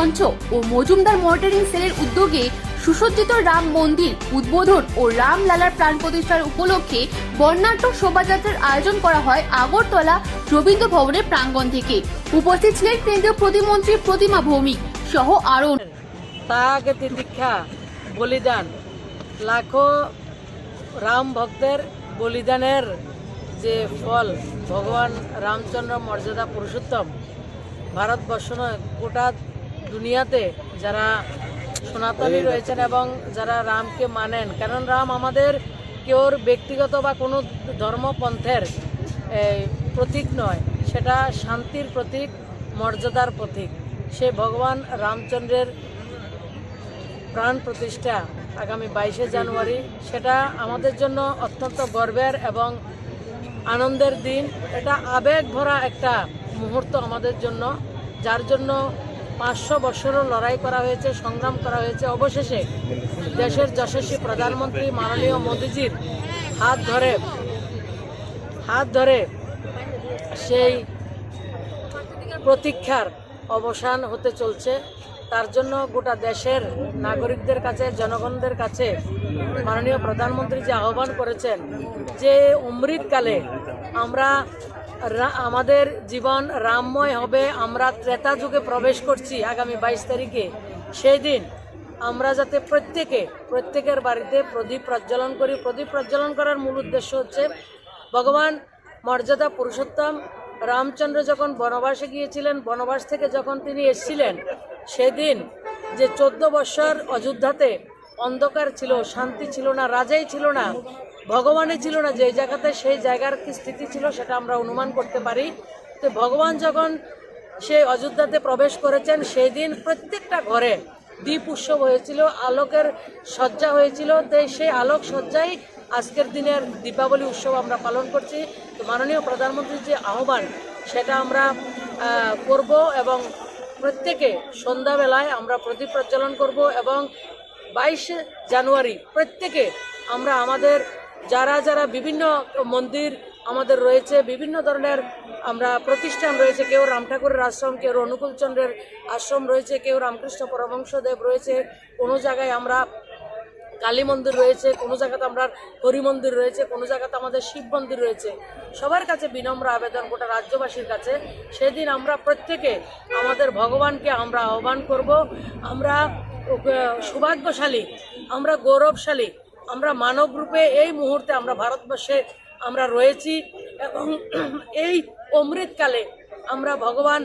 মঞ্চ ও মজুমদার মনিটরিং সেলের উদ্যোগে সুসজ্জিত রাম মন্দির উদ্বোধন ও রাম লালার প্রাণ প্রতিষ্ঠার উপলক্ষে বর্ণাঢ্য শোভাযাত্রার আয়োজন করা হয় আগরতলা রবীন্দ্র ভবনের প্রাঙ্গণ থেকে। উপস্থিত ছিলেন কেন্দ্রীয় প্রতিমন্ত্রী প্রতিমা ভৌমিক সহ তাকে তিতিক্ষা বলিদান। লাখো রাম ভক্তের বলিদানের যে ফল, ভগবান রামচন্দ্র মর্যাদা পুরুষোত্তম ভারতবর্ষ নয় গোটা দুনিয়াতে যারা সনাতনী রয়েছেন এবং যারা রামকে মানেন। কারণ রাম আমাদের কেউর ব্যক্তিগত বা কোনো ধর্মপন্থের প্রতীক নয়। সেটা শান্তির প্রতীক মর্যাদার প্রতীক। সে ভগবান রামচন্দ্রের প্রাণ প্রতিষ্ঠা আগামী বাইশে জানুয়ারি। সেটা আমাদের জন্য অত্যন্ত গর্বের এবং আনন্দের দিন। এটা আবেগ ভরা একটা মুহূর্ত আমাদের জন্য যার জন্য পাঁচশো বছরও লড়াই করা হয়েছে, সংগ্রাম করা হয়েছে। অবশেষে দেশের যশস্বী প্রধানমন্ত্রী মাননীয় মোদীজির হাত ধরে হাত ধরে সেই প্রতীক্ষার অবসান হতে চলছে। তার জন্য গোটা দেশের নাগরিকদের কাছে, জনগণদের কাছে মাননীয় প্রধানমন্ত্রী যে আহ্বান করেছেন যে অমৃতকালে আমরা আমাদের জীবন রামময় হবে। আমরা ত্রেতা যুগে প্রবেশ করছি আগামী বাইশ তারিখে। সেই দিন আমরা যাতে প্রত্যেকে, প্রত্যেকের বাড়িতে প্রদীপ প্রজ্বলন করি। প্রদীপ প্রজ্বলন করার মূল উদ্দেশ্য হচ্ছে ভগবান মর্যাদা পুরুষোত্তম রামচন্দ্র যখন বনবাসে গিয়েছিলেন, বনবাস থেকে যখন তিনি এসেছিলেন, সেদিন যে চোদ্দ বৎসর অযোধ্যাতে অন্ধকার ছিল, শান্তি ছিল না, রাজাই ছিল না ভগবানই ছিল না যে জায়গাতে সেই জায়গার কি স্থিতি ছিল সেটা আমরা অনুমান করতে পারি। তো ভগবান যখন সেই অযোধ্যাতে প্রবেশ করেছেন, সেই দিন প্রত্যেকটা ঘরে দ্বীপ উৎসব হয়েছিল, আলোকের সজ্জা হয়েছিল। তো সেই আলোক সজ্জাই আজকের দিনের দীপাবলি উৎসব আমরা পালন করছি। তো মাননীয় প্রধানমন্ত্রীর যে আহ্বান, সেটা আমরা করব এবং প্রত্যেকে সন্ধ্যাবেলায় আমরা প্রদীপ প্রজ্বলন করব এবং বাইশে জানুয়ারি প্রত্যেকে আমরা আমাদের যারা যারা বিভিন্ন মন্দির আমাদের রয়েছে, বিভিন্ন ধরনের আমরা প্রতিষ্ঠান রয়েছে, কেউ রাম ঠাকুরের আশ্রম, কেউ অনুকূল চন্দ্রের আশ্রম রয়েছে, কেউ রামকৃষ্ণ পরমহংসদেব রয়েছে, কোনো জায়গায় আমরা কালী মন্দির রয়েছে, কোনো জায়গাতে আমরা হরি মন্দির রয়েছে, কোনো জায়গাতে আমাদের শিব মন্দির রয়েছে। সবার কাছে বিনম্র আবেদন গোটা রাজ্যবাসীর কাছে। সেদিন আমরা প্রত্যেকে আমাদের ভগবানকে আমরা আহ্বান করব। আমরা সৌভাগ্যশালী, আমরা গৌরবশালী আমরা মানব রূপে এই মুহূর্তে আমরা ভারতবর্ষে আমরা রয়েছি এবং এই অমৃতকালে আমরা ভগবান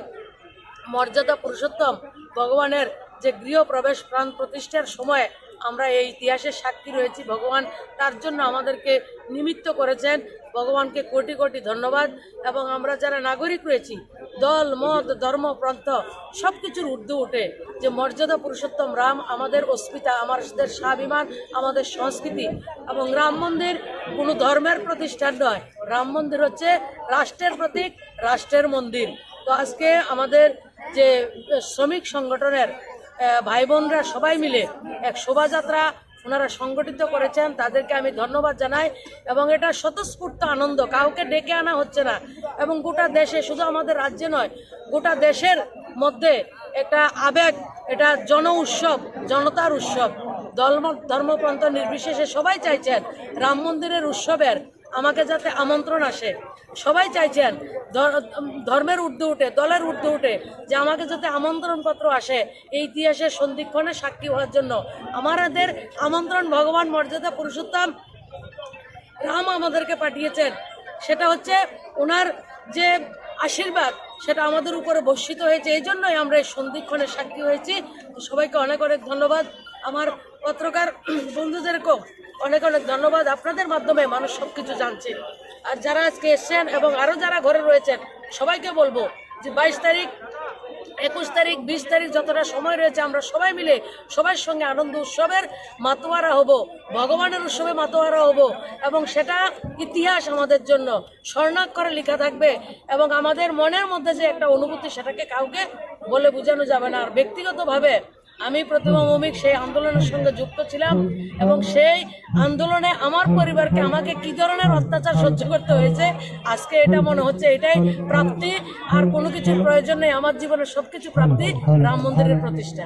মর্যাদা পুরুষোত্তম ভগবানের যে গৃহ প্রবেশ প্রাণ প্রতিষ্ঠার সময় আমরা এই ইতিহাসের সাক্ষী রয়েছি। ভগবান তার জন্য আমাদেরকে নিমিত্ত করেছেন। ভগবানকে কোটি কোটি ধন্যবাদ এবং আমরা যারা নাগরিক রয়েছি দল, মত, ধর্ম, প্রান্ত সব কিছুর ঊর্ধ্বে উঠে যে মর্যাদা পুরুষোত্তম রাম আমাদের অস্মিতা, আমাদের স্বাভিমান, আমাদের সংস্কৃতি এবং রাম মন্দির কোনো ধর্মের প্রতিষ্ঠান নয়। রাম মন্দির হচ্ছে রাষ্ট্রের প্রতীক, রাষ্ট্রের মন্দির। তো আজকে আমাদের যে শ্রমিক সংগঠনের ভাই বোনরা সবাই মিলে এক শোভাযাত্রা ওনারা সংগঠিত করেছেন, তাদেরকে আমি ধন্যবাদ জানাই এবং এটা স্বতঃস্ফূর্ত আনন্দ, কাউকে ডেকে আনা হচ্ছে না। এবং গোটা দেশে শুধু আমাদের রাজ্যে নয়, গোটা দেশের মধ্যে একটা আবেগ, এটা জন উৎসব, জনতার উৎসব। ধর্ম, ধর্মপ্রান্ত নির্বিশেষে সবাই চাইছেন রাম মন্দিরের উৎসবের আমাকে যাতে আমন্ত্রণ আসে। সবাই চাইছেন ধর্মের ঊর্ধ্বে উঠে, দলের ঊর্ধ্বে উঠে, যে আমাকে যাতে আমন্ত্রণপত্র আসে এই ইতিহাসের সন্ধিক্ষণে সাক্ষী হওয়ার জন্য। আমাদের আমন্ত্রণ ভগবান মর্যাদা পুরুষোত্তম রাম আমাদেরকে পাঠিয়েছেন। সেটা হচ্ছে ওনার যে আশীর্বাদ, সেটা আমাদের উপরে বর্ষিত হয়েছে। এই জন্যই আমরা এই সন্ধিক্ষণের সাক্ষী হয়েছি। সবাইকে অনেক অনেক ধন্যবাদ। আমার পত্রকার বন্ধুদেরকেও অনেক অনেক ধন্যবাদ। আপনাদের মাধ্যমে মানুষ সব কিছু জানছে। আর যারা আজকে এসছেন এবং আরও যারা ঘরে রয়েছেন, সবাইকে বলব যে বাইশ তারিখ, একুশ তারিখ, বিশ তারিখ যতটা সময় রয়েছে, আমরা সবাই মিলে, সবার সঙ্গে আনন্দ উৎসবের মাতোয়ারা হব, ভগবানের উৎসবে মাতোয়ারা হব এবং সেটা ইতিহাস আমাদের জন্য স্বর্ণাক্ষরে লেখা থাকবে এবং আমাদের মনের মধ্যে যে একটা অনুভূতি সেটাকে কাউকে বলে বোঝানো যাবে না। আর ব্যক্তিগতভাবে আমি প্রতিমা ভৌমিক, সেই আন্দোলনের সঙ্গে যুক্ত ছিলাম এবং সেই আন্দোলনে আমার পরিবারকে আমাকে কি ধরনের অত্যাচার সহ্য করতে হয়েছে, আজকে এটা মনে হচ্ছে এটাই প্রাপ্তি, আর কোনো কিছুর প্রয়োজন নেই, আমার জীবনের সবকিছু প্রাপ্তি, রাম মন্দিরের প্রতিষ্ঠা।